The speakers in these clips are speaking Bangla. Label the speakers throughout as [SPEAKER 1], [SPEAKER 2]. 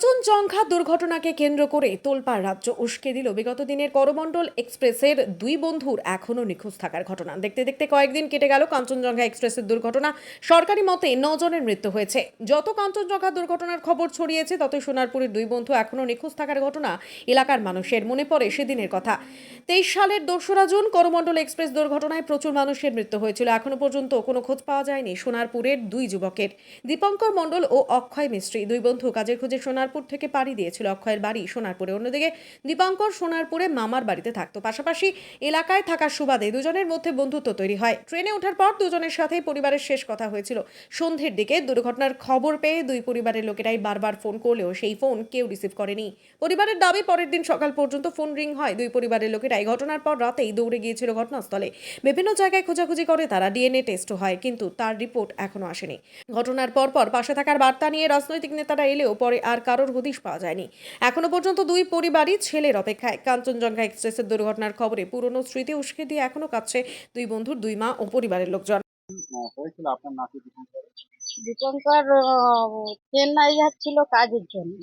[SPEAKER 1] কাঞ্চনজঙ্ঘা দুর্ঘটনাকে কেন্দ্র করে তোলপাড় রাজ্য উস্কে দিল। বিগত দিনের করমণ্ডল এক্সপ্রেসের দুই বন্ধুর এখনও নিখোঁজ থাকার ঘটনা। দেখতে দেখতে কয়েকদিন কেটে গেল কাঞ্চনজঙ্ঘা এক্সপ্রেসের দুর্ঘটনা। সরকারি মতে নজনের মৃত্যু হয়েছে। যত কাঞ্চনজঙ্ঘা দুর্ঘটনার খবর ছড়িয়েছে, ততই সোনারপুরের দুই বন্ধু এখনও নিখোঁজ থাকার ঘটনা এলাকার মানুষের মনে পড়ে সেদিনের কথা। তেইশ সালের দোসরা জুন করমণ্ডল এক্সপ্রেস দুর্ঘটনায় প্রচুর মানুষের মৃত্যু হয়েছিল। এখনও পর্যন্ত কোনো খোঁজ পাওয়া যায়নি সোনারপুরের দুই যুবকের। দীপঙ্কর মণ্ডল ও অক্ষয় মিস্ত্রি, দুই বন্ধু কাজের খোঁজে সোনারপুর থেকে পাড়ি দিয়েছিল অক্ষয়ের বাড়ি সোনারপুরে। অন্যদিকে দীপঙ্কর সোনারপুরে মামার বাড়িতে থাকতো। পাশাপাশি এলাকায় থাকার সুবাদে দুজনের মধ্যে বন্ধুত্ব তৈরি হয়। ট্রেনে ওঠার পর দুজনের সাথে পরিবারের শেষ কথা হয়েছিল। সন্ধ্যের দিকে দুর্ঘটনার খবর পেয়ে দুই পরিবারের লোকেরাই বারবার ফোন করলেও সেই ফোন কেউ রিসিভ করেনি। পরিবারের দাবি, পরের দিন সকাল পর্যন্ত ফোন রিং হয়। দুই পরিবারের লোকেরাই ঘটনার পর রাতেই দৌড়ে গিয়েছিল ঘটনাস্থলে। বিভিন্ন জায়গায় খোঁজাখুঁজি করে তারা ডিএনএ টেস্ট হয়, কিন্তু তার রিপোর্ট এখনও আসেনি। ঘটনার পর পর পাশে থাকার বার্তা নিয়ে রাজনৈতিক নেতারা এলেও পরে আর কারোর হদিশ পাওয়া যায়নি। এখনও পর্যন্ত দুই পরিবারই ছেলের অপেক্ষায়। কাঞ্চনজঙ্ঘা এক্সপ্রেসের দুর্ঘটনার খবরে পুরনো স্মৃতি উস্কে দিয়ে এখনও কাছে দুই বন্ধুর দুই মা ও পরিবারের লোকজন।
[SPEAKER 2] হয়েছিল আপনার নাতি দীপঙ্কর
[SPEAKER 3] দীপঙ্কর চেন্নাই যাচ্ছিল কাজের জন্য।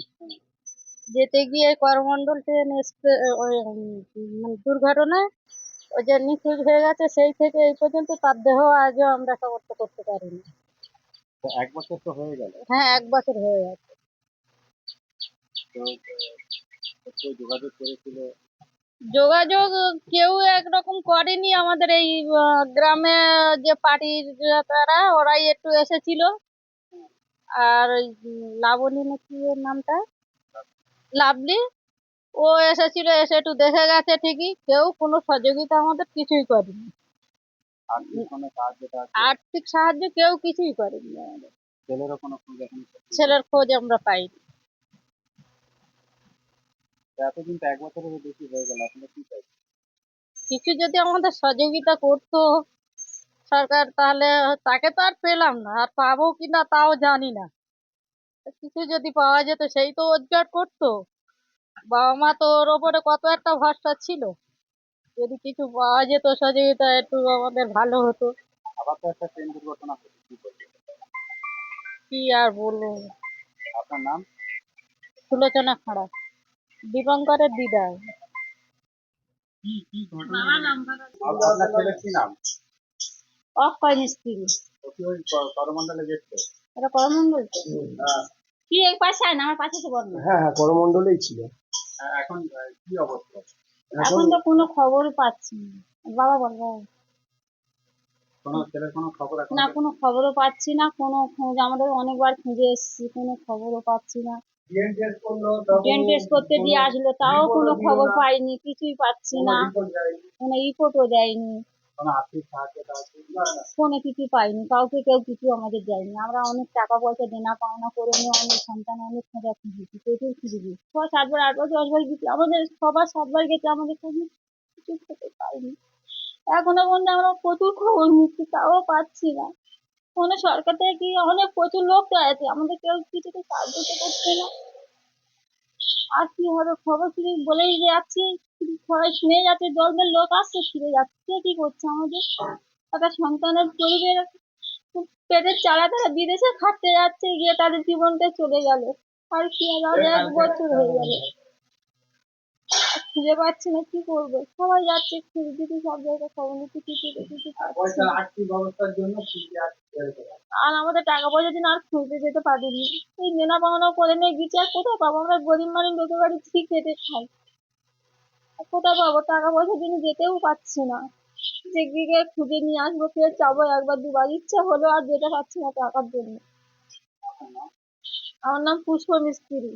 [SPEAKER 3] যেতে গিয়ে করমন্ডল ট্রেন মানে দুর্ঘটনায় ওই যে নিখোঁজ হয়ে গেছে সেই থেকে এই পর্যন্ত তার দেহ আজও আমরা খবরটা করতে পারিনি।
[SPEAKER 2] এক বছর তো হয়ে গেল।
[SPEAKER 3] হ্যাঁ এক বছর হয়ে গেছে।
[SPEAKER 2] যোগাযোগ করেছিল
[SPEAKER 3] যোগাযোগ কেউ একরকম করেনি আমাদের এই গ্রামে যে পার্টির তারা ওরাই একটু এসেছিল। আর লাবণী নাকি ওর নামটা? লাভলি ও এসেছিল এসে একটু দেখে গেছে ঠিকই। কেউ কোনো সহযোগিতা আমাদের কিছুই করেনি।
[SPEAKER 2] কোনো
[SPEAKER 3] আর্থিক সাহায্য কেউ কিছুই করেনি আমাদের। ছেলের খোঁজ আমরা পাইনি।
[SPEAKER 2] এতদিন তো এক বছরেরও বেশি হয়ে গেল আপনারা কি চাইছেন?
[SPEAKER 3] কিছু যদি আমাদের সহযোগিতা করতো সরকার তাহলে তাকে তো আর পেলাম না আর পাবো কিনা তাও জানি না। কিছু যদি পাওয়া যেত সেই তো রোজগার করতো। বাবা মা তো ওর ওপরে কত একটা ভরসা ছিল। যদি কিছু পাওয়া যেত সহযোগিতা একটু আমাদের ভালো হতো।
[SPEAKER 2] আবার তো একটা ট্রেন দুর্ঘটনা কি
[SPEAKER 3] কি আর বলব?
[SPEAKER 2] আপনার নাম?
[SPEAKER 3] সুলোচনা খাড়া। দীপঙ্করের দিদা
[SPEAKER 2] আপনার ছেলের কি নাম?
[SPEAKER 3] অক্ষয় মিস্ত্রি।
[SPEAKER 2] ও কি ওই ক- করমণ্ডলে যেত
[SPEAKER 3] এটা করমন্ডল তো?
[SPEAKER 2] হ্যাঁ।
[SPEAKER 3] কি এই পাশে? না আমার পাশে এসে বল
[SPEAKER 4] হ্যাঁ হ্যাঁ ছিল।
[SPEAKER 2] এখন কি অবস্থা?
[SPEAKER 3] এখন তো কোনো খবর পাচ্ছি না। বাবা না কোনো খবরও পাচ্ছি না কোনো খোঁজ আমাদের অনেকবার খুঁজে এসেছি কোনো খবরও পাচ্ছি না। টেস্ট করতে দিয়ে আসলো তাও কোনো খবর পাইনি কিছুই পাচ্ছি না। কোনো রিপোর্টও দেয়নি।
[SPEAKER 2] কোনো
[SPEAKER 3] কিছু পাইনি কাউকে কেউ কিছু আমাদের দেয়নি। আমরা অনেক টাকা পয়সা দেনা পাওনা করে নিয়ে অনেক সন্তান অনেক খোঁজা খুঁজেছি প্রচুর খুঁজেছি ছ সাতবার আটবার দশবার গেছি। আমাদের সবার সাতবার গেছে আমাদের কোনো কিছু খেতে পাইনি এখনও পর্যন্ত আমরা প্রচুর খবর নিচ্ছি তাও পাচ্ছি না। কোনো সরকার থেকে কি অনেক প্রচুর লোক তো আছে আমাদের কেউ কিছুতে সাহায্য তো করছে না। আর কি হবে? খবর শুনে বলেই যাচ্ছি। সবাই শুনে যাচ্ছে দলদের লোক আসছে ফিরে যাচ্ছে কি করছে আমাদের? একটা সন্তানের পরিবার পেটের চালা তারা বিদেশে খাটতে যাচ্ছে গিয়ে তাদের জীবনটা চলে গেল। আর কি আর এক বছর হয়ে গেল। খুঁজে পাচ্ছি না কি করব? সবাই যাচ্ছে খুঁজে দিতে সব জায়গায় খবর নিতে কিছু কিছু
[SPEAKER 2] জন্য
[SPEAKER 3] আর আমাদের টাকা পয়সা দিন আর খুঁজতে যেতে পারিনি। এই দেনা পাওনা করে নিয়ে গেছি আর কোথায় পাবো? আমরা গরিব মানুষ লোকের বাড়ি ঠিক খেতে খাই? আর কোথায় পাবো? টাকা পয়সা দিন যেতেও পাচ্ছি না। যে গিয়ে খুঁজে নিয়ে আসব ফের যাব? একবার দুবার ইচ্ছা হলো আর যেতে পারছি না টাকার জন্য। আমার নাম পুষ্প মিস্ত্রি।